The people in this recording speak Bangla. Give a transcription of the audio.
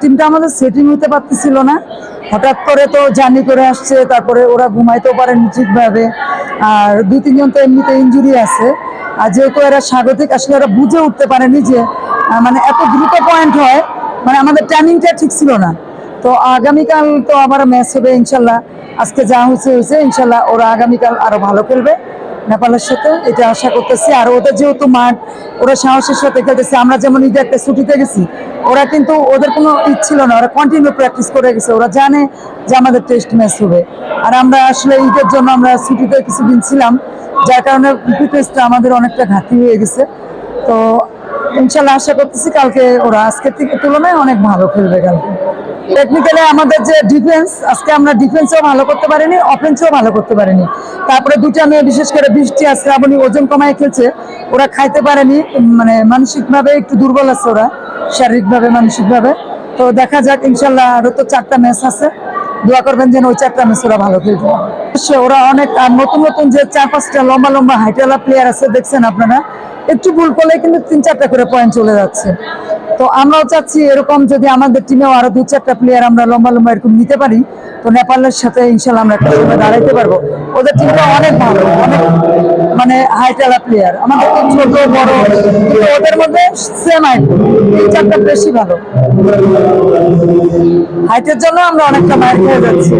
টিমটা আমাদের সেটিং হতে পারতেছিল না। হঠাৎ করে তো জার্নি করে আসছে, তারপরে ওরা ঘুমাইতেও পারেনি ঠিকভাবে আর দুই, তিনজন তো এমনিতে ইঞ্জুরি আছে। আর যেহেতু এরা স্বাগতিক, আসলে ওরা বুঝে উঠতে পারেনি যে মানে এত দ্রুত পয়েন্ট হয় মানে আমাদের টাইমিংটা ঠিক ছিল না। তো আগামীকাল তো আবার ম্যাচ হবে, ইনশাল্লাহ। আজকে যা হয়েছে হয়েছে, ইনশাল্লাহ ওরা আগামীকাল আরও ভালো খেলবে। নেপালের সাথে, এটা আশা করতেছি। আর ওদের যেহেতু মাঠ, ওরা সাহসের সাথে খেলতেছে। আমরা যেমন ঈদে একটা ছুটিতে গেছি, ওরা কিন্তু ওদের কোনো ঈদ ছিল না। ওরা কন্টিনিউ প্র্যাকটিস করে গেছে। ওরা জানে যে আমাদের টেস্ট ম্যাচ হবে। আর আমরা আসলে ঈদের জন্য আমরা ছুটিতে কিছুদিন ছিলাম, যার কারণে ফিটনেসটা আমাদের অনেকটা ঘাটতি হয়ে গেছে। তো ইনশাল্লাহ আশা করতেছি কালকে ওরা আজকের থেকে তুলনায় অনেক ভালো খেলবে কালকে। টেকনিক্যালি আমাদের যে ডিফেন্স আজকে আমরা ডিফেন্সও ভালো করতে পারিনি অফেন্সও ভালো করতে পারিনি। তারপরে দুটা মেয়ে, বিশেষ করে বৃষ্টি আর শ্রাবণী ওজন কমায় খেলছে, ওরা খাইতে পারেনি মানে মানসিকভাবে একটু দুর্বল আছে ওরা, শারীরিকভাবে, মানসিকভাবে। তো দেখা যাক, ইনশাল্লাহ আরও তো চারটা ম্যাচ আছে। দোয়া করবেন যেন ওই চারটা ম্যাচ ওরা ভালো খেলতে পারে। ওরা অনেক নতুন নতুন যে চার পাঁচটা লম্বা লম্বা হাইটেলা প্লেয়ার আছে, দেখছেন আপনারা? একটু ভুল করলে কিন্তু তিন চারটা করে পয়েন্ট চলে যাচ্ছে। তো আমরাও চাচ্ছি এরকম যদি আমাদের টিমেও আরও দু চারটা প্লেয়ার আমরা লম্বা লম্বা এরকম নিতে পারি, তো নেপালের সাথে ইনশাল্লাহ আমরা একটা সময় দাঁড়াইতে পারব। ওদের টিমটা অনেক ভালো, অনেক মানে হাইটেলা প্লেয়ার আমাদের ছোট, বড় ওদের মধ্যে সেম হাইট তিন চারটা বেশি ভালো। হাইটের জন্য আমরা অনেকটা মার খেয়ে যাচ্ছি।